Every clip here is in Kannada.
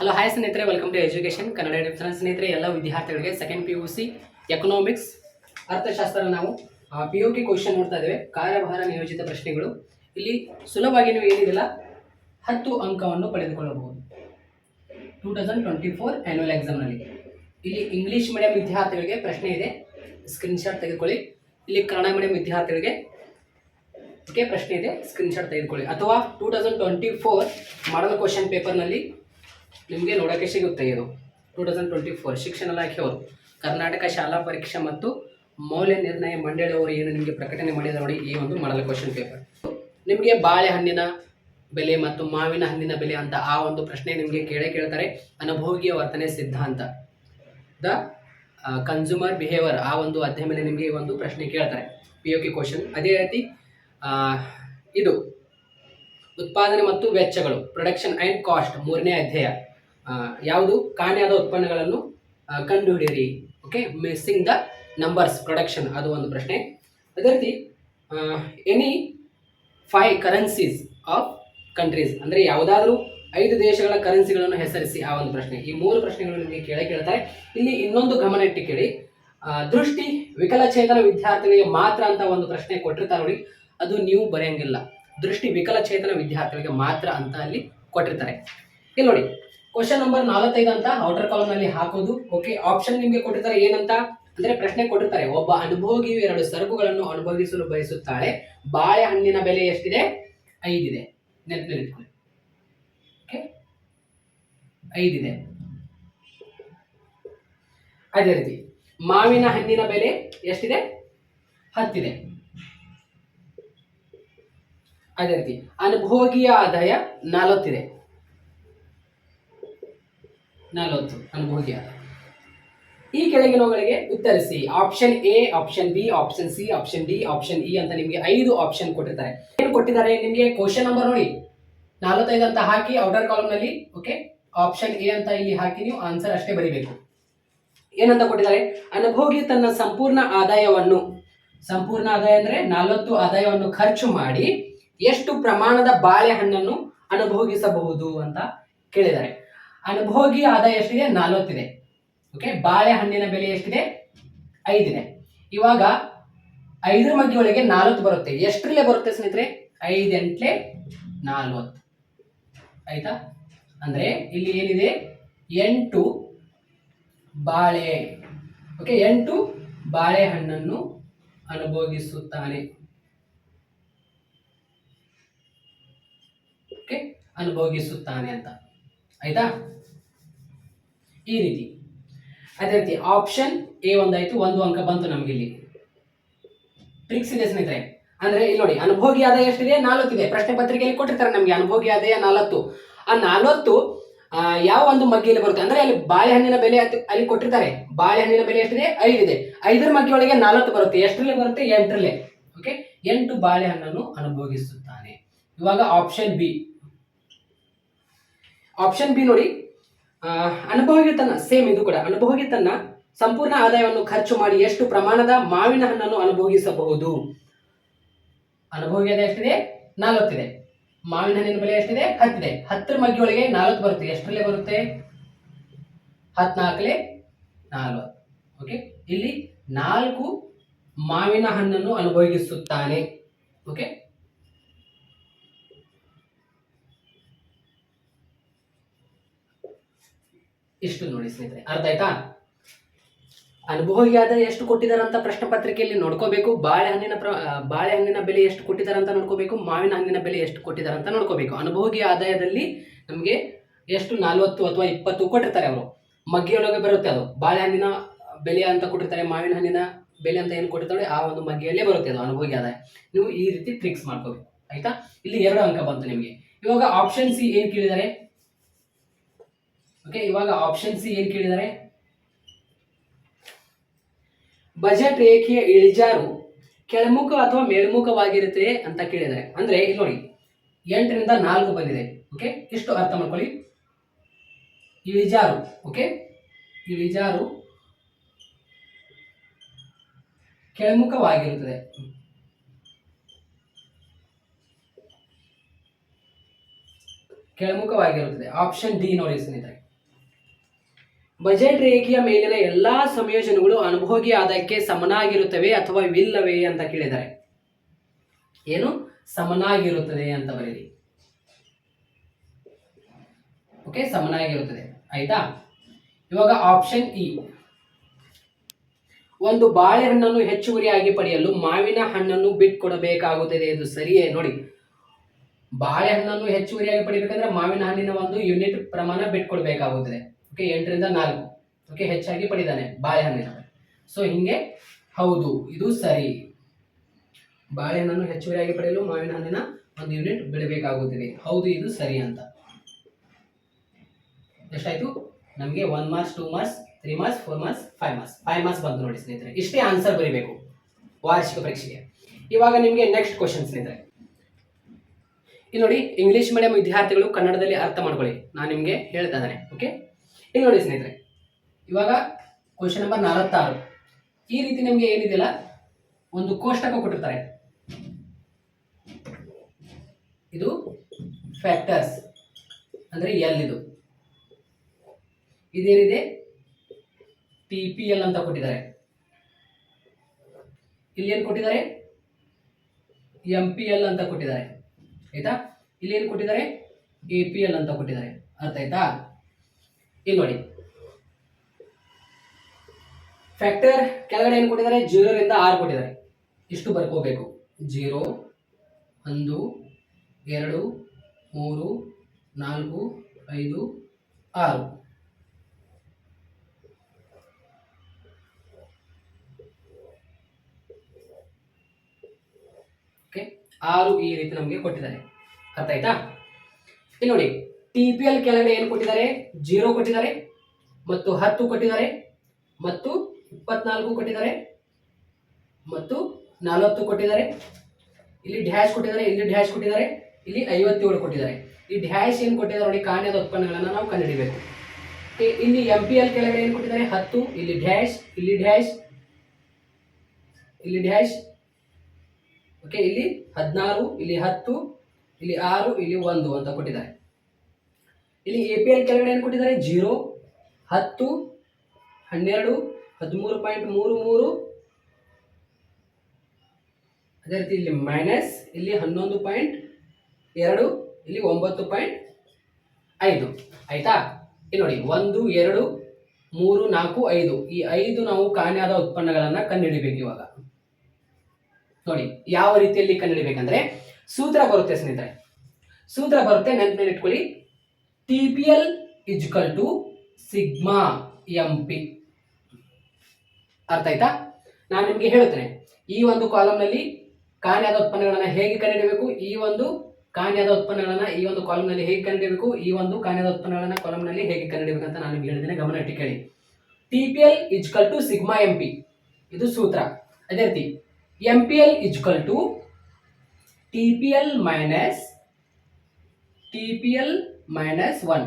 ಹಲೋ ಹಾಯ್ ಸ್ನೇಹಿತರೆ welcome to education Kannada difference ಸ್ನೇಹಿತರೆ, ಎಲ್ಲ ವಿದ್ಯಾರ್ಥಿಗಳಿಗೆ second P U C economics ಅರ್ಥಶಾಸ್ತ್ರ ನಾವು ಪಿ ಯು ಕೆ ಕ್ವಶನ್ ನೋಡ್ತಾ ಇದ್ದೇವೆ. ಕಾರ್ಯಭಾರ ನಿಯೋಜಿತ ಪ್ರಶ್ನೆಗಳು. ಇಲ್ಲಿ ಸುಲಭವಾಗಿ ನೀವು ಏನಿದಿಲ್ಲ ಹತ್ತು ಅಂಕವನ್ನು ಪಡೆದುಕೊಳ್ಳಬಹುದು. Two thousand twenty four annual ಎಕ್ಸಾಮ್ನಲ್ಲಿ ಇಲ್ಲಿ ಇಂಗ್ಲೀಷ್ ಮೀಡಿಯಂ ವಿದ್ಯಾರ್ಥಿಗಳಿಗೆ ಪ್ರಶ್ನೆ ಇದೆ. ಸ್ಕ್ರೀನ್ಶಾಟ್ ತೆಗೆದುಕೊಳ್ಳಿ. ಇಲ್ಲಿ ಕನ್ನಡ ಮೀಡಿಯಂ ವಿದ್ಯಾರ್ಥಿಗಳಿಗೆ ಪ್ರಶ್ನೆ ಇದೆ. ಸ್ಕ್ರೀನ್ಶಾಟ್ ತೆಗೆದುಕೊಳ್ಳಿ. ಅಥವಾ two thousand twenty four model question ಪೇಪರ್ನಲ್ಲಿ ನಿಮಗೆ ನೋಡೋಕ್ಕೆ ಸಿಗುತ್ತೆ ಇದು. ಟೂ ತೌಸಂಡ್ ಟ್ವೆಂಟಿ ಫೋರ್ ಶಿಕ್ಷಣ ಇಲಾಖೆಯವರು ಕರ್ನಾಟಕ ಶಾಲಾ ಪರೀಕ್ಷೆ ಮತ್ತು ಮೌಲ್ಯ ನಿರ್ಣಯ ಮಂಡಳಿಯವರು ಏನು ನಿಮಗೆ ಪ್ರಕಟಣೆ ಮಾಡಿದ್ದಾರೆ ನೋಡಿ ಈ ಒಂದು ಮಾಡಲ್ ಕ್ವಶನ್ ಪೇಪರ್ ನಿಮಗೆ ಬಾಳೆಹಣ್ಣಿನ ಬೆಲೆ ಮತ್ತು ಮಾವಿನ ಹಣ್ಣಿನ ಬೆಲೆ ಅಂತ ಆ ಒಂದು ಪ್ರಶ್ನೆ ನಿಮಗೆ ಕೇಳೇ ಕೇಳ್ತಾರೆ. ಅನುಭೋಗಿಯ ವರ್ತನೆ ಸಿದ್ಧಾಂತ. ದ ಕನ್ಸ್ಯೂಮರ್ ಬಿಹೇವಿಯರ್ ಆ ಒಂದು ಅಧ್ಯಾಯ ಮೇಲೆ ನಿಮಗೆ ಈ ಒಂದು ಪ್ರಶ್ನೆ ಕೇಳ್ತಾರೆ. ಪಿ ಯು ಕ್ವಶನ್ ಅದೇ ರೀತಿ ಇದು ಉತ್ಪಾದನೆ ಮತ್ತು ವೆಚ್ಚಗಳು ಪ್ರೊಡಕ್ಷನ್ ಆ್ಯಂಡ್ ಕಾಸ್ಟ್ ಮೂರನೇ ಅಧ್ಯಾಯ. ಯಾವುದು? ಕಾಣೆಯಾದ ಉತ್ಪನ್ನಗಳನ್ನು ಕಂಡುಹಿಡಿಯಿರಿ. Okay missing the numbers production ಅದು ಒಂದು ಪ್ರಶ್ನೆ. ಅದೇ ರೀತಿ any five currencies of countries ಅಂದರೆ ಯಾವುದಾದ್ರೂ ಐದು ದೇಶಗಳ ಕರೆನ್ಸಿಗಳನ್ನು ಹೆಸರಿಸಿ, ಆ ಒಂದು ಪ್ರಶ್ನೆ. ಈ ಮೂರು ಪ್ರಶ್ನೆಗಳು ನಿಮಗೆ ಕೇಳೇ ಕೇಳ್ತಾರೆ. ಇಲ್ಲಿ ಇನ್ನೊಂದು ಗಮನ ಇಟ್ಟು ಕೇಳಿ ದೃಷ್ಟಿ ವಿಕಲಚೇತನ ವಿದ್ಯಾರ್ಥಿಗಳಿಗೆ ಮಾತ್ರ ಅಂತ ಒಂದು ಪ್ರಶ್ನೆ ಕೊಟ್ಟಿರ್ತಾರೆ ನೋಡಿ. ಅದು ನೀವು ಬರೆಯಂಗಿಲ್ಲ. ದೃಷ್ಟಿ ವಿಕಲಚೇತನ ವಿದ್ಯಾರ್ಥಿಗಳಿಗೆ ಮಾತ್ರ ಅಂತ ಅಲ್ಲಿ ಕೊಟ್ಟಿರ್ತಾರೆ. ಇಲ್ಲಿ ನೋಡಿ ಕ್ವಶನ್ ನಂಬರ್ ನಾಲ್ವತ್ತೈದು ಅಂತ ಔಟರ್ ಕಾಲಮ್ನಲ್ಲಿ ಹಾಕೋದು. ಓಕೆ ಆಪ್ಷನ್ ನಿಮಗೆ ಕೊಟ್ಟಿರ್ತಾರೆ ಏನಂತ? ಅಂದ್ರೆ ಪ್ರಶ್ನೆ ಕೊಟ್ಟಿರ್ತಾರೆ, ಒಬ್ಬ ಅನುಭೋಗಿಯು ಎರಡು ಸರಕುಗಳನ್ನು ಅನುಭವಿಸಲು ಬಯಸುತ್ತಾಳೆ. ಬಾಳೆಹಣ್ಣಿನ ಬೆಲೆ ಎಷ್ಟಿದೆ? ಐದಿದೆ. ನೆನಪಿಟ್ಕೊಳ್ಳಿ. ಓಕೆ ಐದಿದೆ. ಅದೇ ರೀತಿ, ಮಾವಿನ ಹಣ್ಣಿನ ಬೆಲೆ ಎಷ್ಟಿದೆ? ಹತ್ತಿದೆ. ಅದೇ ರೀತಿ, ಅನುಭೋಗಿಯ ಆದಾಯ ನಲವತ್ತಿದೆ. ನಲವತ್ತು ಅನುಭೋಗಿ ಆದಾಯ. ಈ ಕೆಳಗಿನವುಗಳಿಗೆ ಉತ್ತರಿಸಿ. Option A option B option C option D option E ಅಂತ ನಿಮಗೆ ಐದು ಆಪ್ಷನ್ ಕೊಟ್ಟಿದ್ದಾರೆ ಏನು ಕೊಟ್ಟಿದ್ದಾರೆ? ನಿಮಗೆ ಕ್ವಶನ್ ನಂಬರ್ ನೋಡಿ. ನಲವತ್ತೈದು ಅಂತ ಹಾಕಿ ಔಟರ್ ಕಾಲಮ್ನಲ್ಲಿ ಓಕೆ ಆಪ್ಷನ್ ಎ ಅಂತ ಇಲ್ಲಿ ಹಾಕಿ ನೀವು ಆನ್ಸರ್ ಅಷ್ಟೇ ಬರೀಬೇಕು. ಏನಂತ ಕೊಟ್ಟಿದ್ದಾರೆ? ಅನುಭೋಗಿ ತನ್ನ ಸಂಪೂರ್ಣ ಆದಾಯವನ್ನು, ಸಂಪೂರ್ಣ ಆದಾಯ ಅಂದ್ರೆ ನಲವತ್ತು ಆದಾಯವನ್ನು ಖರ್ಚು ಮಾಡಿ ಎಷ್ಟು ಪ್ರಮಾಣದ ಬಾಳೆಹಣ್ಣನ್ನು ಅನುಭೋಗಿಸಬಹುದು ಅಂತ ಕೇಳಿದ್ದಾರೆ. ಅನುಭೋಗಿ ಆದಾಯ ಎಷ್ಟಿದೆ? ನಲವತ್ತಿದೆ. ಓಕೆ ಬಾಳೆಹಣ್ಣಿನ ಬೆಲೆ ಎಷ್ಟಿದೆ? ಐದಿದೆ. ಇವಾಗ ಐದರ ಮಗ್ಗಿ ಒಳಗೆ ನಾಲ್ಕು ಬರುತ್ತೆ. ಎಷ್ಟರಲ್ಲೇ ಬರುತ್ತೆ ಸ್ನೇಹಿತರೆ? ಐದು ಎಂಟ್ಲೆ ನಾಲ್ವತ್ತು. ಆಯ್ತಾ? ಅಂದ್ರೆ ಇಲ್ಲಿ ಏನಿದೆ? ಎಂಟು ಬಾಳೆ ಓಕೆ ಎಂಟು ಬಾಳೆಹಣ್ಣನ್ನು ಅನುಭೋಗಿಸುತ್ತಾನೆ ಓಕೆ ಅನುಭೋಗಿಸುತ್ತಾನೆ ಅಂತ. ಆಯ್ತಾ? ಈ ರೀತಿ. ಅದೇ ರೀತಿ ಆಪ್ಷನ್ ಎ ಒಂದಾಯ್ತು, ಒಂದು ಅಂಕ ಬಂತು ನಮ್ಗೆ ಇಲ್ಲಿ ಟ್ರಿಕ್ಸ್ ಇದೆ ಸ್ನೇಹಿತರೆ. ಅಂದ್ರೆ ಇಲ್ಲಿ ನೋಡಿ, ಅನುಭೋಗಿ ಆದಾಯ ಎಷ್ಟಿದೆ? ಇದೆ. ಪ್ರಶ್ನೆ ಪತ್ರಿಕೆಯಲ್ಲಿ ಕೊಟ್ಟಿರ್ತಾರೆ ನಮಗೆ, ಅನುಭೋಗಿ ಆದಾಯ ನಾಲ್ಕು. ಆ ನಾಲ್ವತ್ತು ಯಾವ ಒಂದು ಮಗ್ಗಿಯಲ್ಲಿ ಬರುತ್ತೆ? ಅಂದ್ರೆ ಅಲ್ಲಿ ಬಾಳೆಹಣ್ಣಿನ ಬೆಲೆ ಅಲ್ಲಿ ಕೊಟ್ಟಿರ್ತಾರೆ. ಬಾಳೆಹಣ್ಣಿನ ಬೆಲೆ ಎಷ್ಟಿದೆ? ಐದಿದೆ ಐದರ ಮಗ್ಗಿ ಒಳಗೆ ನಾಲ್ವತ್ತು ಬರುತ್ತೆ. ಎಷ್ಟರಲ್ಲಿ ಬರುತ್ತೆ? ಎಂಟರಲ್ಲೇ. ಓಕೆ ಎಂಟು ಬಾಳೆಹಣ್ಣನ್ನು ಅನುಭೋಗಿಸುತ್ತಾನೆ. ಇವಾಗ ಆಪ್ಷನ್ ಬಿ ಆಪ್ಷನ್ ಬಿ ನೋಡಿ. ಅನುಭವಿಗೆ ತನ್ನ ಸೇಮ್ ಇದು ಕೂಡ, ಅನುಭವಿಗೆ ತನ್ನ ಸಂಪೂರ್ಣ ಆದಾಯವನ್ನು ಖರ್ಚು ಮಾಡಿ ಎಷ್ಟು ಪ್ರಮಾಣದ ಮಾವಿನ ಹಣ್ಣನ್ನು ಅನುಭವಿಸಬಹುದು. ಅನುಭವಿಗೆ ಆದಾಯ ಎಷ್ಟಿದೆ? ನಾಲ್ವತ್ತಿದೆ. ಮಾವಿನ ಹಣ್ಣಿನ ಬೆಲೆ ಎಷ್ಟಿದೆ? ಹತ್ತಿದೆ. ಹತ್ತರ ಮಗ್ಗಿಯೊಳಗೆ ನಾಲ್ಕು ಬರುತ್ತೆ. ಎಷ್ಟರಲ್ಲೇ ಬರುತ್ತೆ? ಹತ್ನಾಲ್ಕಲೆ ನಾಲ್ವತ್ತು. ಓಕೆ ಇಲ್ಲಿ ನಾಲ್ಕು ಮಾವಿನ ಹಣ್ಣನ್ನು ಅನುಭೋಗಿಸುತ್ತಾನೆ ಓಕೆ ಇಷ್ಟು ನೋಡಿ ಸ್ನೇಹಿತರೆ. ಅರ್ಥ ಆಯ್ತಾ? ಅನುಭವಿಯಾದ ಎಷ್ಟು ಕೊಟ್ಟಿದಾರಂತ ಪ್ರಶ್ನೆ ಪತ್ರಿಕೆಯಲ್ಲಿ ನೋಡ್ಕೋಬೇಕು. ಬಾಳೆಹಣ್ಣಿನ ಪ್ರ ಬಾಳೆಹಣ್ಣಿನ ಬೆಲೆ ಎಷ್ಟು ಕೊಟ್ಟಿದ್ದಾರೆ ಅಂತ ನೋಡ್ಕೋಬೇಕು. ಮಾವಿನ ಹಣ್ಣಿನ ಬೆಲೆ ಎಷ್ಟು ಕೊಟ್ಟಿದಾರಂತ ನೋಡ್ಕೋಬೇಕು. ಅನುಭೋಗಿ ಆದಾಯದಲ್ಲಿ ನಮಗೆ ಎಷ್ಟು? ನಲ್ವತ್ತು ಅಥವಾ ಇಪ್ಪತ್ತು ಕೊಟ್ಟಿರ್ತಾರೆ ಅವರು. ಮಗ್ಗಿಯೊಳಗೆ ಬರುತ್ತೆ ಅದು. ಬಾಳೆಹಣ್ಣಿನ ಬೆಲೆ ಅಂತ ಕೊಟ್ಟಿರ್ತಾರೆ. ಮಾವಿನ ಹಣ್ಣಿನ ಬೆಲೆ ಅಂತ ಏನು ಕೊಟ್ಟಿರ್ತಾರೆ ಆ ಒಂದು ಮಗ್ಗಿಯಲ್ಲೇ ಬರುತ್ತೆ ಅದು ಅನುಭೋಗಿ ಆದಾಯ. ನೀವು ಈ ರೀತಿ ಟ್ರಿಕ್ಸ್ ಮಾಡ್ಕೋಬೇಕು. ಆಯ್ತಾ? ಇಲ್ಲಿ ಎರಡು ಅಂಕ ಬಂತು ನಿಮಗೆ. ಇವಾಗ ಆಪ್ಷನ್ ಸಿ ಏನು ಕೇಳಿದ್ದಾರೆ? ಓಕೆ ಇವಾಗ ಆಪ್ಷನ್ ಸಿ ಏನು ಕೇಳಿದ್ದಾರೆ ಬಜೆಟ್ ರೇಖೆಯ ಇಳಿಜಾರು, ಕೆಳಮುಖ ಅಥವಾ ಮೇಲ್ಮುಖವಾಗಿರುತ್ತೆ ಅಂತ ಕೇಳಿದ್ದಾರೆ ಅಂದ್ರೆ ಇಲ್ಲಿ ನೋಡಿ, ಎಂಟರಿಂದ ನಾಲ್ಕು ಬಂದಿದೆ. ಓಕೆ ಇಷ್ಟು ಅರ್ಥ ಮಾಡ್ಕೊಳ್ಳಿ. ಇಳಿಜಾರು ಓಕೆ ಇಳಿಜಾರು, ಕೆಳಮುಖವಾಗಿರುತ್ತದೆ. ಕೆಳಮುಖವಾಗಿರುತ್ತದೆ. ಆಪ್ಷನ್ ಡಿ ನೋಡಿ ಸ್ನೇಹಿತರೆ ಬಜೆಟ್ ರೇಖೆಯ ಮೇಲಿನ ಎಲ್ಲಾ ಸಂಯೋಜನೆಗಳು ಅನುಭೋಗಿ ಆದಾಯಕ್ಕೆ ಸಮನಾಗಿರುತ್ತವೆ ಅಥವಾ ಇವಿಲ್ಲವೇ ಅಂತ ಕೇಳಿದ್ದಾರೆ ಏನು? ಸಮನಾಗಿರುತ್ತದೆ ಅಂತ ಬರೀರಿ. ಓಕೆ ಸಮನಾಗಿರುತ್ತದೆ. ಆಯ್ತಾ? ಇವಾಗ ಆಪ್ಷನ್ ಇ ಒಂದು ಬಾಳೆಹಣ್ಣನ್ನು ಹೆಚ್ಚುವರಿಯಾಗಿ ಪಡೆಯಲು ಮಾವಿನ ಹಣ್ಣನ್ನು ಬಿಟ್ಕೊಡಬೇಕಾಗುತ್ತದೆ ಇದು ಸರಿಯೇ? ನೋಡಿ. ಬಾಳೆಹಣ್ಣನ್ನು ಹೆಚ್ಚುವರಿಯಾಗಿ ಪಡಿಬೇಕಂದ್ರೆ ಮಾವಿನ ಹಣ್ಣಿನ ಒಂದು ಯೂನಿಟ್ ಪ್ರಮಾಣ ಬಿಟ್ಕೊಡ್ಬೇಕಾಗುತ್ತದೆ ಓಕೆ ಎಂಟರಿಂದ ನಾಲ್ಕು. ಓಕೆ ಹೆಚ್ಚಾಗಿ ಪಡಿದಾನೆ ಬಾಳೆಹಣ್ಣಿನ ಸೊ ಹಿಂಗೆ, ಹೌದು, ಇದು ಸರಿ. ಬಾಳೆಹಣ್ಣನ್ನು ಹೆಚ್ಚುವರಿಯಾಗಿ ಪಡೆಯಲು ಮಾವಿನ ಹಣ್ಣಿನ ಒಂದು ಯೂನಿಟ್ ಬಿಡಬೇಕಾಗುತ್ತದೆ. ಹೌದು, ಇದು ಸರಿ ಅಂತ. ಎಷ್ಟಾಯ್ತು? ನಮಗೆ one marks two marks three marks four marks five marks five marks ಬಂತು ನೋಡಿ ಸ್ನೇಹಿತರೆ. ಇಷ್ಟೇ ಆನ್ಸರ್ ಬರೀಬೇಕು ವಾರ್ಷಿಕ ಪರೀಕ್ಷೆಗೆ. ಇವಾಗ ನಿಮಗೆ ನೆಕ್ಸ್ಟ್ ಕ್ವಶನ್ ಸ್ನೇಹಿತರೆ. ಇಲ್ಲಿ ನೋಡಿ ಇಂಗ್ಲಿಷ್ ಮೀಡಿಯಂ ವಿದ್ಯಾರ್ಥಿಗಳು ಕನ್ನಡದಲ್ಲಿ ಅರ್ಥ ಮಾಡ್ಕೊಳ್ಳಿ. ನಾನು ನಿಮಗೆ ಹೇಳ್ತಾ ಇದ್ದಾನೆ ಓಕೆ ಇಲ್ಲಿ ನೋಡಿ ಸ್ನೇಹಿತರೆ, ಇವಾಗ ಕ್ವಶನ್ ನಂಬರ್ ನಲವತ್ತಾರು. ಈ ರೀತಿ ನಿಮಗೆ ಏನಿದೆಯಲ್ಲ, ಒಂದು ಕೋಷ್ಟಕ ಕೊಟ್ಟಿರ್ತಾರೆ. ಇದು ಫ್ಯಾಕ್ಟರ್ಸ್ ಅಂದ್ರೆ ಎಲ್ ಇದು. ಇದೇನಿದೆ? ಟಿ ಪಿ ಎಲ್ ಅಂತ ಕೊಟ್ಟಿದ್ದಾರೆ. ಇಲ್ಲಿ ಏನು ಕೊಟ್ಟಿದ್ದಾರೆ? ಎಂ ಪಿ ಎಲ್ ಅಂತ ಕೊಟ್ಟಿದ್ದಾರೆ. ಆಯ್ತಾ? ಇಲ್ಲಿ ಏನು ಕೊಟ್ಟಿದ್ದಾರೆ? ಎ ಪಿ ಎಲ್ ಅಂತ ಕೊಟ್ಟಿದ್ದಾರೆ. ಅರ್ಥ ಆಯ್ತಾ? ಇಲ್ಲಿ ನೋಡಿ. ಫ್ಯಾಕ್ಟರ್ ಕೆಳಗಡೆ ಏನು ಕೊಟ್ಟಿದ್ದಾರೆ? ಜೀರೋರಿಂದ ಆರು ಕೊಟ್ಟಿದ್ದಾರೆ. ಇಷ್ಟು ಬರ್ಕೋಬೇಕು. ಜೀರೋ ಒಂದು, ಎರಡು, ಮೂರು, ನಾಲ್ಕು, ಐದು, ಆರು. ಓಕೆ ಆರು ಈ ರೀತಿ ನಮಗೆ ಕೊಟ್ಟಿದ್ದಾರೆ. ಅರ್ಥ ಆಯ್ತಾ? ಇಲ್ಲಿ ನೋಡಿ. ಟಿ ಪಿ ಕೆಳಗಡೆ ಏನು ಕೊಟ್ಟಿದ್ದಾರೆ? ಜೀರೋ ಕೊಟ್ಟಿದ್ದಾರೆ, ಮತ್ತು ಹತ್ತು ಕೊಟ್ಟಿದ್ದಾರೆ, ಮತ್ತು ಇಪ್ಪತ್ನಾಲ್ಕು ಕೊಟ್ಟಿದ್ದಾರೆ, ಮತ್ತು ನಲವತ್ತು ಕೊಟ್ಟಿದ್ದಾರೆ. ಇಲ್ಲಿ ಡ್ಯಾಶ್ ಕೊಟ್ಟಿದ್ದಾರೆ, ಇಲ್ಲಿ ಡ್ಯಾಶ್ ಕೊಟ್ಟಿದ್ದಾರೆ, ಇಲ್ಲಿ ಐವತ್ತೇಳು ಕೊಟ್ಟಿದ್ದಾರೆ. ಈ ಡ್ಯಾಶ್ ಏನು ಕೊಟ್ಟಿದ್ದಾರೆ ನೋಡಿ ಕಾಣ್ಯದ ಉತ್ಪನ್ನಗಳನ್ನು ನಾವು ಕಂಡುಹಿಡಿಬೇಕು. ಇಲ್ಲಿ ಎಂ ಪಿ ಎಲ್ ಕೆಳಗಡೆ ಏನು ಕೊಟ್ಟಿದ್ದಾರೆ? ಹತ್ತು, ಇಲ್ಲಿ ಡ್ಯಾಶ್ ಇಲ್ಲಿ ಡ್ಯಾಶ್ ಇಲ್ಲಿ ಡ್ಯಾಶ್ ಓಕೆ ಇಲ್ಲಿ ಹದಿನಾರು, ಇಲ್ಲಿ ಹತ್ತು, ಇಲ್ಲಿ ಆರು, ಇಲ್ಲಿ ಒಂದು ಅಂತ ಕೊಟ್ಟಿದ್ದಾರೆ. ಇಲ್ಲಿ ಎ ಪಿ ಎಲ್ ಕೆಳಗಡೆ ಏನು ಕೊಟ್ಟಿದ್ದಾರೆ? ಜೀರೋ, ಹತ್ತು, ಹನ್ನೆರಡು, ಹದಿಮೂರು ಪಾಯಿಂಟ್ ಮೂರು ಮೂರು. ಅದೇ ರೀತಿ ಇಲ್ಲಿ ಮೈನಸ್ ಇಲ್ಲಿ ಹನ್ನೊಂದು ಪಾಯಿಂಟ್ ಎರಡು, ಇಲ್ಲಿ ಒಂಬತ್ತು ಪಾಯಿಂಟ್ ಐದು. ಆಯ್ತಾ? ಇಲ್ಲಿ ನೋಡಿ, ಒಂದು, ಎರಡು, ಮೂರು, ನಾಲ್ಕು, ಐದು. ಈ ಐದು ನಾವು ಕಾಣೆಯಾದ ಉತ್ಪನ್ನಗಳನ್ನು ಕಂಡುಹಿಡಿಬೇಕು ಇವಾಗ. ನೋಡಿ, ಯಾವ ರೀತಿಯಲ್ಲಿ ಕಂಡುಹಿಡಿಬೇಕಂದ್ರೆ ಸೂತ್ರ ಬರುತ್ತೆ ಸ್ನೇಹಿತರೆ. ಸೂತ್ರ ಬರುತ್ತೆ ನೆನಪಿನಲ್ಲಿ ಇಟ್ಕೊಳ್ಳಿ T P L equal to sigma M P ಅರ್ಥ ಆಯ್ತಾ? ನಾನು ನಿಮಗೆ ಹೇಳುತ್ತೇನೆ ಈ ಒಂದು ಕಾಲಮ್ನಲ್ಲಿ ಕಾಣ್ಯಾದ ಉತ್ಪನ್ನಗಳನ್ನು ಹೇಗೆ ಕಂಡುಹಿಡಬೇಕು ಈ ಒಂದು ಕಾಣ್ಯಾದ ಉತ್ಪನ್ನಗಳನ್ನು ಈ ಒಂದು ಕಾಲಮ್ನಲ್ಲಿ ಹೇಗೆ ಕಂಡುಹಿಡಬೇಕು ಈ ಒಂದು ಕಾಣ್ಯಾದ ಉತ್ಪನ್ನಗಳನ್ನು ಕಾಲಮ್ನಲ್ಲಿ ಹೇಗೆ ಕಂಡುಹಿಡಬೇಕು ಅಂತ ನಾನು ನಿಮ್ಗೆ ಹೇಳಿದ್ದೇನೆ ಗಮನ ಇಟ್ಟು ಕೇಳಿ T P L equal to sigma M P ಇದು ಸೂತ್ರ. ಅದೇ ರೀತಿ M P L equal to T P L minus T P L minus one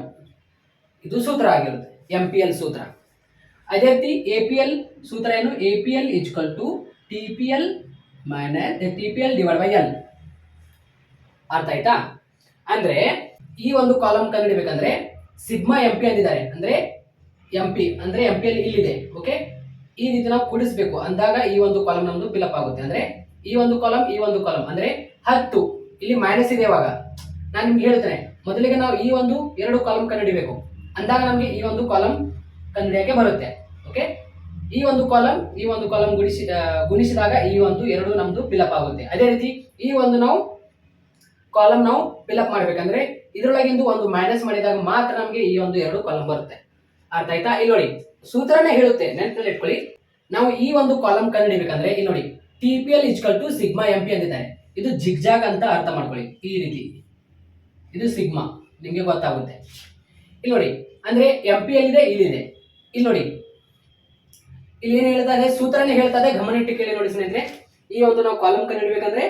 ಇದು ಸೂತ್ರ ಆಗಿರುತ್ತೆ ಎಂ ಪಿ ಎಲ್ ಸೂತ್ರ. ಅದೇ ರೀತಿ ಎ ಪಿ ಎಲ್ ಸೂತ್ರ ಏನು? A P L equal to T P L minus T P L divide by L ಅರ್ಥ ಆಯ್ತಾ? ಅಂದ್ರೆ ಈ ಒಂದು ಕಾಲಮ್ ಕಂಡುಹಿಡಬೇಕಂದ್ರೆ ಸಿಗ್ಮಾ ಎಂ ಪಿ ಅಂದಿದ್ದಾರೆ. ಅಂದ್ರೆ ಎಂ ಪಿ ಅಂದ್ರೆ ಎಂ ಪಿ ಎಲ್ ಇಲ್ಲಿದೆ ಓಕೆ ಈ ರೀತಿ ನಾವು ಕೂಡಿಸ್ಬೇಕು. ಅಂದಾಗ ಈ ಒಂದು ಕಾಲಮ್ ನಮ್ದು ಫಿಲಪ್ ಆಗುತ್ತೆ. ಅಂದ್ರೆ ಈ ಒಂದು ಕಾಲಮ್ ಈ ಒಂದು ಕಾಲಮ್ ಅಂದ್ರೆ ಹತ್ತು. ಇಲ್ಲಿ ಮೈನಸ್ ಇದೆ ಇವಾಗ ನಾನು ನಿಮ್ಗೆ ಹೇಳ್ತೇನೆ. ಮೊದಲಿಗೆ ನಾವು ಈ ಒಂದು ಎರಡು ಕಾಲಮ್ ಕಂಡುಹಿಡಿಬೇಕು. ಅಂದಾಗ ನಮಗೆ ಈ ಒಂದು ಕಾಲಮ್ ಕಂಡುಹಿಡಿಯಕ್ಕೆ ಬರುತ್ತೆ. ಓಕೆ ಈ ಒಂದು ಕಾಲಮ್ ಈ ಒಂದು ಕಾಲಮ್ ಗುಣಿಸಿ ಗುಣಿಸಿದಾಗ ಈ ಒಂದು ಎರಡು ನಮ್ದು ಫಿಲಪ್ ಆಗುತ್ತೆ. ಅದೇ ರೀತಿ ಈ ಒಂದು ನಾವು ಕಾಲಮ್ ನಾವು ಫಿಲಪ್ ಮಾಡ್ಬೇಕಂದ್ರೆ ಇದರೊಳಗಿಂದು ಒಂದು ಮೈನಸ್ ಮಾಡಿದಾಗ ಮಾತ್ರ ನಮಗೆ ಈ ಒಂದು ಎರಡು ಕಾಲಮ್ ಬರುತ್ತೆ. ಅರ್ಥ ಆಯ್ತಾ? ಇಲ್ಲಿ ನೋಡಿ. ಸೂತ್ರನೇ ಹೇಳುತ್ತೆ. ನೆನಪಲ್ಲಿ ಇಟ್ಕೊಳ್ಳಿ. ನಾವು ಈ ಒಂದು ಕಾಲಮ್ ಕಂಡುಹಿಡಿಬೇಕಂದ್ರೆ ಇಲ್ಲಿ ನೋಡಿ. T P L equal to sigma M P ಅಂದಿದ್ದಾರೆ ಇದು ಜಿಗ್ಜಾಗ್ ಅಂತ ಅರ್ಥ ಮಾಡ್ಕೊಳ್ಳಿ. ಈ ರೀತಿ. ಇದು ಸಿಗ್ಮಾ. ನಿಮಗೆ ಗೊತ್ತಾಗುತ್ತೆ. ಇಲ್ಲಿ ನೋಡಿ, ಅಂದ್ರೆ ಎಂ ಪಿ ಎಲ್ಲಿದೆ ಇಲ್ಲಿದೆ. ಇಲ್ಲಿ ನೋಡಿ. ಇಲ್ಲಿ ಏನು ಹೇಳ್ತಾ ಇದೆ? ಸೂತ್ರನೇ ಹೇಳ್ತಾ ಇದೆ, ಗಮನ ಇಟ್ಟು ಕೇಳಿ ನೋಡಿ ಸ್ನೇಹಿತರೆ. ಈ ಒಂದು ನಾವು ಕಾಲಮ್ ಕಂಡುಹಿಡಬೇಕಂದ್ರೆ,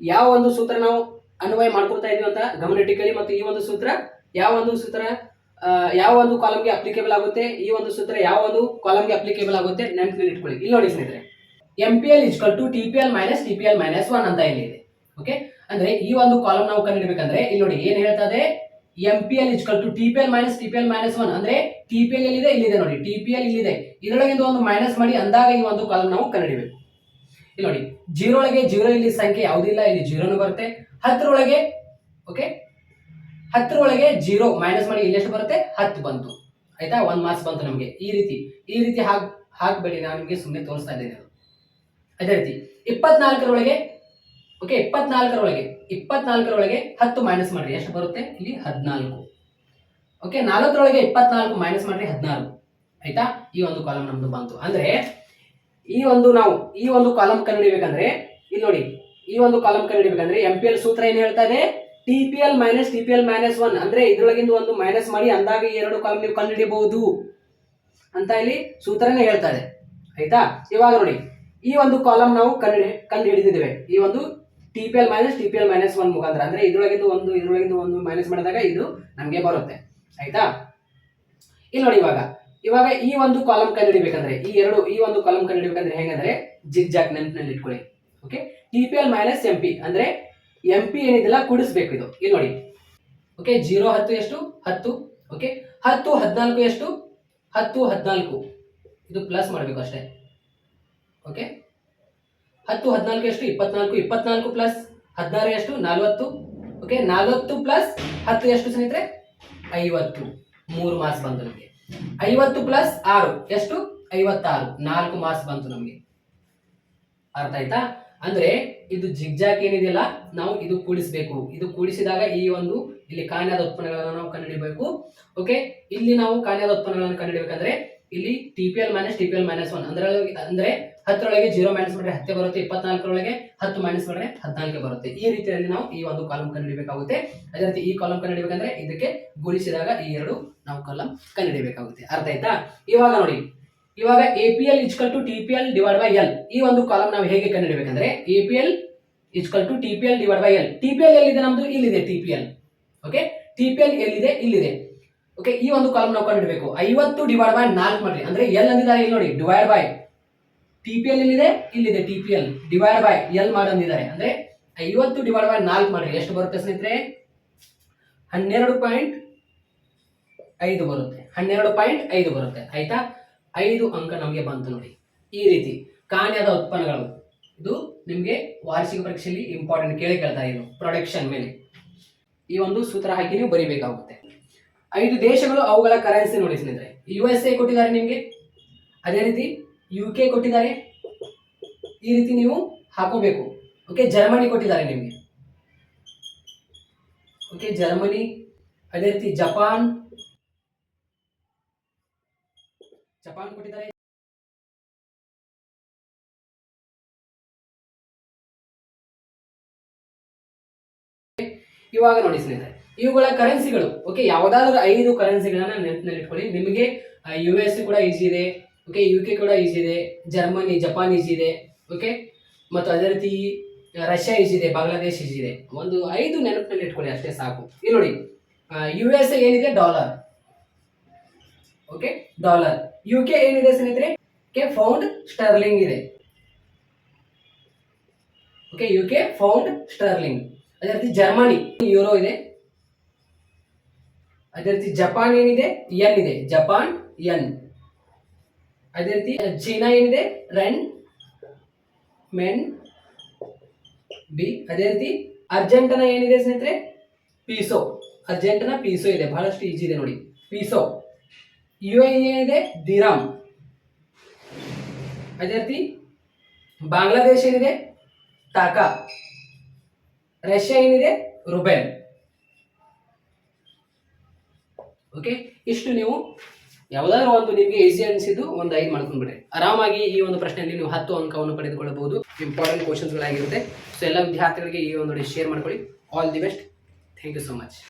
ಯಾವ ಒಂದು ಸೂತ್ರ ನಾವು ಅನ್ವಯ ಮಾಡ್ಕೊಳ್ತಾ ಇದೀವಿ ಅಂತ ಗಮನ ಇಟ್ಟು ಕೇಳಿ ಮತ್ತು ಈ ಒಂದು ಸೂತ್ರ ಯಾವ ಒಂದು ಸೂತ್ರ ಯಾವ ಒಂದು ಕಾಲಂಗೆ ಅಪ್ಲಿಕೇಬಲ್ ಆಗುತ್ತೆ, ಈ ಒಂದು ಸೂತ್ರ ಯಾವ ಒಂದು ಕಾಲಂಗೆ ಅಪ್ಲಿಕೇಬಲ್ ಆಗುತ್ತೆ ನೆನಪಿನಲ್ಲಿ ಇಟ್ಕೊಳ್ಳಿ. ಇಲ್ಲಿ ನೋಡಿ ಸ್ನೇಹಿತರೆ. M P L equal to T P L minus T P L minus one ಅಂತ ಇಲ್ಲಿ ಇದೆ. ಓಕೆ ಅಂದ್ರೆ ಈ ಒಂದು ಕಾಲಮ್ ನಾವು ಕಂಡುಹಿಡಬೇಕಂದ್ರೆ ಇಲ್ಲಿ ನೋಡಿ ಏನ್ ಹೇಳ್ತಾ ಇದೆ? M P L equal to T P L minus T P L minus one ಅಂದ್ರೆ ಟಿ ಪಿ ಎಲ್ ಇಲ್ಲಿದೆ ಇಲ್ಲಿದೆ ನೋಡಿ. ಟಿ ಪಿ ಎಲ್ ಇಲ್ಲಿದೆ. ಇದರೊಳಗಿಂದ ಒಂದು ಮೈನಸ್ ಮಾಡಿ ಅಂದಾಗ ಈ ಒಂದು ಕಾಲಮ್ ನಾವು ಕಂಡುಹಿಡಿಬೇಕು. ಇಲ್ಲಿ ನೋಡಿ ಜೀರೋ ಒಳಗೆ ಜೀರೋ ಇಲ್ಲಿ ಸಂಖ್ಯೆ ಯಾವುದಿಲ್ಲ ಇಲ್ಲಿ? ಜೀರೋನು ಬರುತ್ತೆ. ಹತ್ತರೊಳಗೆ ಓಕೆ ಹತ್ತರೊಳಗೆ ಜೀರೋ ಮೈನಸ್ ಮಾಡಿ ಇಲ್ಲಿ ಎಷ್ಟು ಬರುತ್ತೆ? ಹತ್ತು ಬಂತು. ಆಯ್ತಾ? ಒಂದ್ ಮಾರ್ಕ್ಸ್ ಬಂತು ನಮಗೆ. ಈ ರೀತಿ ಈ ರೀತಿ ಹಾಕ್, ಹಾಕ್ಬೇಡಿ. ನಾನು ನಿಮಗೆ ಸುಮ್ಮನೆ ತೋರಿಸ್ತಾ ಇದ್ದೇನೆ. ಅದೇ ರೀತಿ, ಇಪ್ಪತ್ನಾಲ್ಕರೊಳಗೆ ಓಕೆ ಇಪ್ಪತ್ನಾಲ್ಕರೊಳಗೆ ಇಪ್ಪತ್ನಾಲ್ಕರೊಳಗೆ ಹತ್ತು ಮೈನಸ್ ಮಾಡ್ರಿ. ಎಷ್ಟು ಬರುತ್ತೆ? ಇಲ್ಲಿ ಹದಿನಾಲ್ಕು. ಓಕೆ ನಾಲ್ಕರೊಳಗೆ ಇಪ್ಪತ್ನಾಲ್ಕು ಮೈನಸ್ ಮಾಡ್ರಿ ಹದಿನಾಲ್ಕು ಆಯ್ತಾ? ಈ ಒಂದು ಕಾಲಮ್ ನಮ್ದು ಬಂತು. ಅಂದ್ರೆ, ಈ ಒಂದು ನಾವು, ಈ ಒಂದು ಕಾಲಮ್ ಕಂಡುಹಿಡಿಬೇಕಂದ್ರೆ, ಇಲ್ಲಿ ನೋಡಿ, ಈ ಒಂದು ಕಾಲಮ್ ಕಂಡುಹಿಡಿಬೇಕಂದ್ರೆ ಎಂ ಪಿ ಎಲ್ ಸೂತ್ರ ಏನ್ ಹೇಳ್ತಾ ಇದೆ? T P L minus T P L minus one ಅಂದ್ರೆ ಇದ್ರೊಳಗಿಂದ ಒಂದು ಮೈನಸ್ ಮಾಡಿ ಅಂದಾಗ ಎರಡು ಕಾಲಮ್ ನೀವು ಕಂಡುಹಿಡಿಯಬಹುದು ಅಂತ ಇಲ್ಲಿ ಸೂತ್ರನೇ ಹೇಳ್ತಾ ಇದೆ. ಆಯ್ತಾ? ಇವಾಗ ನೋಡಿ, ಈ ಒಂದು ಕಾಲಮ್ ನಾವು ಕಂಡು ಕಂಡು ಹಿಡಿದಿದ್ದೇವೆ ಈ ಒಂದು T P L minus T P L minus one ಮುಖಾಂತರ. ಅಂದ್ರೆ ಇದ್ರೊಳಗಿಂದ ಒಂದು ಇದ್ರೊಳಗಿಂದ ಒಂದು ಮೈನಸ್ ಮಾಡಿದಾಗ ಇದು ನಮಗೆ ಬರುತ್ತೆ. ಆಯ್ತಾ? ಇಲ್ಲಿ ನೋಡಿ ಇವಾಗ. ಇವಾಗ ಈ ಒಂದು ಕಾಲಮ್ ಕಂಡುಹಿಡಿಬೇಕಂದ್ರೆ, ಈ ಎರಡು, ಈ ಒಂದು ಕಾಲಮ್ ಕಂಡುಹಿಡಿಬೇಕಂದ್ರೆ ಹೆಂಗಂದ್ರೆ ಜಿಗ್ ಜಾಕ್ ನೆನಪಿನಲ್ಲಿ ಇಟ್ಕೊಳ್ಳಿ. Okay T P L minus M P ಅಂದ್ರೆ ಎಂ ಪಿ ಏನಿದೆಲ್ಲ ಕೂಡಿಸ್ಬೇಕು ಇದು. ಇಲ್ಲಿ ನೋಡಿ. ಓಕೆ ಜೀರೋ ಹತ್ತು ಎಷ್ಟು? ಹತ್ತು. ಓಕೆ ಹತ್ತು, ಹದಿನಾಲ್ಕು ಎಷ್ಟು? ಹತ್ತು, ಹದಿನಾಲ್ಕು. ಇದು ಪ್ಲಸ್ ಮಾಡಬೇಕು ಅಷ್ಟೇ. ಓಕೆ ಹತ್ತು, ಹದಿನಾಲ್ಕು ಎಷ್ಟು? ಇಪ್ಪತ್ನಾಲ್ಕು. ಇಪ್ಪತ್ನಾಲ್ಕು ಪ್ಲಸ್ ಹದಿನಾರು ಎಷ್ಟು? ನಲವತ್ತು. ಓಕೆ ನಲ್ವತ್ತು ಪ್ಲಸ್ ಹತ್ತು ಎಷ್ಟು ಸ್ನೇಹಿತರೆ? ಐವತ್ತು. ಮೂರು ಮಾರ್ಕ್ಸ್ ಬಂತು ನಮಗೆ. ಐವತ್ತು ಪ್ಲಸ್ ಆರು. ಎಷ್ಟು? ಐವತ್ತಾರು. ನಾಲ್ಕು ಮಾರ್ಕ್ಸ್ ಬಂತು ನಮಗೆ. ಅರ್ಥ ಆಯ್ತಾ? ಅಂದ್ರೆ ಇದು ಜಿಗ್ಜಾಕ್ ಏನಿದೆಯಲ್ಲ, ನಾವು ಇದು ಕೂಡಿಸಬೇಕು. ಇದು ಕೂಡಿಸಿದಾಗ ಈ ಒಂದು ಇಲ್ಲಿ ಕಾಣ್ಯದ ಉತ್ಪನ್ನಗಳನ್ನು ನಾವು ಕಂಡುಹಿಡಿಯಬೇಕು. ಓಕೆ ಇಲ್ಲಿ ನಾವು ಕಾಣ್ಯದ ಉತ್ಪನ್ನಗಳನ್ನು ಕಂಡುಹಿಡಬೇಕಂದ್ರೆ ಇಲ್ಲಿ T P L minus T P L minus one ಅಂದ್ರೆ ಅಂದ್ರೆ ಹತ್ತರೊಳಗೆ ಜೀರೋ ಮೈನಸ್ ಮಾಡಿದ್ರೆ ಹತ್ತೆ ಬರುತ್ತೆ, ಇಪ್ಪತ್ನಾಲ್ಕರೊಳಗೆ ಹತ್ತು ಮೈನಸ್ ಮಾಡಿದ್ರೆ ಹದಿನಾಲ್ಕು ಬರುತ್ತೆ. ಈ ರೀತಿಯಲ್ಲಿ ನಾವು ಈ ಒಂದು ಕಾಲಂ ಕಂಡುಹಿಡಬೇಕಾಗುತ್ತೆ. ಅದೇ ರೀತಿ ಈ ಕಾಲಂ ಕಂಡುಹಿಡಬೇಕಂದ್ರೆ ಇದಕ್ಕೆ ಗುಣಿಸಿದಾಗ ಈ ಎರಡು ನಾವು ಕಾಲಂ ಕಂಡುಹಿಡಬೇಕಾಗುತ್ತೆ. ಅರ್ಥ ಆಯ್ತಾ? ಇವಾಗ ನೋಡಿ, ಇವಾಗ A P L equal to T P L divide by L ಈ ಒಂದು ಕಾಲಂ ನಾವು ಹೇಗೆ ಕಂಡುಹಿಡಬೇಕಂದ್ರೆ A P L equal to T P L divide by L T P L ಎಲ್ಲಿದೆ ನಮ್ದು? ಇಲ್ಲಿದೆ T P L okay T P L ಎಲ್ಲಿದೆ? ಇಲ್ಲಿದೆ. ಓಕೆ ಈ ಒಂದು ಕಾಲಂ ನಾವು ಕಂಡುಹಿಡಬೇಕು. ಐವತ್ತು ಡಿವೈಡ್ ಬೈ ನಾಲ್ಕು ಮಾಡ್ರಿ. ಅಂದ್ರೆ ಎಲ್ ಅಂದಿದ್ದಾರೆ ಇಲ್ಲಿ ನೋಡಿ divide by T P L ಇಲ್ಲಿದೆ ಇಲ್ಲಿದೆ T P L divide by L ಮಾಡಂದಿದ್ದಾರೆ ಅಂದ್ರೆ ಐವತ್ತು ಡಿವೈಡ್ ಬೈ ನಾಲ್ಕು ಮಾಡ್ರಿ ಎಷ್ಟು ಬರುತ್ತೆ ಸ್ನೇಹಿತರೆ? ಹನ್ನೆರಡು ಪಾಯಿಂಟ್ ಐದು ಬರುತ್ತೆ. ಹನ್ನೆರಡು ಪಾಯಿಂಟ್ ಐದು ಬರುತ್ತೆ. ಆಯ್ತಾ? ಐದು ಅಂಕ ನಮಗೆ ಬಂತು ನೋಡಿ. ಈ ರೀತಿ ಕಾಣ್ಯದ ಉತ್ಪನ್ನಗಳು. ಇದು ನಿಮಗೆ ವಾರ್ಷಿಕ ಪರೀಕ್ಷೆಯಲ್ಲಿ ಇಂಪಾರ್ಟೆಂಟ್ ಕೇಳಿ ಕೇಳ್ತಾ ಇದು ಪ್ರೊಡಕ್ಷನ್ ಮೇಲೆ. ಈ ಒಂದು ಸೂತ್ರ ಹಾಕಿ ನೀವು ಬರೀಬೇಕಾಗುತ್ತೆ. ಐದು ದೇಶಗಳು ಅವುಗಳ ಕರೆನ್ಸಿ ನೋಡಿ ಸ್ನೇಹಿತರೆ. ಯು ಎಸ್ ಎ ಕೊಟ್ಟಿದ್ದಾರೆ ನಿಮಗೆ. ಅದೇ ರೀತಿ ಯು ಕೆ ಕೊಟ್ಟಿದ್ದಾರೆ. ಈ ರೀತಿ ನೀವು ಹಾಕೋಬೇಕು. ಓಕೆ ಜರ್ಮನಿ ಕೊಟ್ಟಿದ್ದಾರೆ ನಿಮಗೆ. ಓಕೆ ಜರ್ಮನಿ ಅದೇ ರೀತಿ ಜಪಾನ್ ಜಪಾನ್ ಕೊಟ್ಟಿದ್ದಾರೆ. ಇವಾಗ ನೋಡಿ ಸ್ನೇಹಿತರೆ, ಇವುಗಳ ಕರೆನ್ಸಿಗಳು ಓಕೆ ಯಾವುದಾದ್ರೂ ಐದು ಕರೆನ್ಸಿಗಳನ್ನ ನೆನಪಿನಲ್ಲಿ ಇಟ್ಕೊಳ್ಳಿ ನಿಮಗೆ ಯು ಎಸ್ ಕೂಡ ಈಸಿ ಇದೆ. ಓಕೆ ಯು ಕೆ ಕೂಡ ಈಸಿ ಇದೆ ಜರ್ಮನಿ ಜಪಾನ್ ಈಸಿ ಇದೆ ಓಕೆ ಮತ್ತು ಅದೇ ರೀತಿ ರಷ್ಯಾ ಈಸಿ ಇದೆ ಬಾಂಗ್ಲಾದೇಶ್ ಇದೆ. ಒಂದು ಐದು ನೆನಪಿನಲ್ಲಿ ಇಟ್ಕೊಳ್ಳಿ, ಅಷ್ಟೇ ಸಾಕು. ಇಲ್ಲಿ ನೋಡಿ ಯು ಎಸ್ ಎ ಏನಿದೆ? Dollar okay dollar U K ಏನಿದೆ ಸ್ನೇಹಿತರೆ? ಕೆ ಫೌಂಡ್ ಸ್ಟರ್ಲಿಂಗ್ ಇದೆ. Okay U K pound sterling ಅದೇ ರೀತಿ ಜರ್ಮನಿ ಯೂರೋ ಇದೆ. ಅದೇ ರೀತಿ ಜಪಾನ್ ಏನಿದೆ? ಎನ್ ಇದೆ. ಜಪಾನ್ ಎನ್ ಅದೇ ರೀತಿ ಚೀನಾ ಏನಿದೆ? Renminbi. ಅದೇ ರೀತಿ, ಅರ್ಜೆಂಟನ ಏನಿದೆ ಸ್ನೇಹಿತರೆ? ಪೀಸೋ. ಅರ್ಜೆಂಟನ ಪೀಸೋ ಇದೆ, ಬಹಳಷ್ಟು ಈಜಿ ಇದೆ ನೋಡಿ. ಪೀಸೋ. ಯು ಎ ಏನಿದೆ? ದಿರಾಮ್. ಅದೇ ರೀತಿ, ಬಾಂಗ್ಲಾದೇಶ ಏನಿದೆ? ಟಾಕಾ. ರಷ್ಯಾ ಏನಿದೆ? ರುಬೆನ್. ಓಕೆ, ಇಷ್ಟು ನೀವು ಯಾವುದಾದ್ರೂ ಒಂದು ನಿಮಗೆ ಈಸಿ ಅನಿಸಿದ್ದು ಒಂದು ಐದು ಮಾಡ್ಕೊಂಡ್ಬಿಡಿ ಆರಾಮಾಗಿ ಈ ಒಂದು ಪ್ರಶ್ನೆಯಲ್ಲಿ ನೀವು ಹತ್ತು ಅಂಕವನ್ನು ಪಡೆದುಕೊಳ್ಳಬಹುದು. ಇಂಪಾರ್ಟೆಂಟ್ ಕ್ವಶನ್ಸ್ಗಳಾಗಿರುತ್ತೆ ಸೊ ಎಲ್ಲ ವಿದ್ಯಾರ್ಥಿಗಳಿಗೆ ಈ ಒಂದು ಶೇರ್ ಮಾಡ್ಕೊಳ್ಳಿ. All the best thank you so much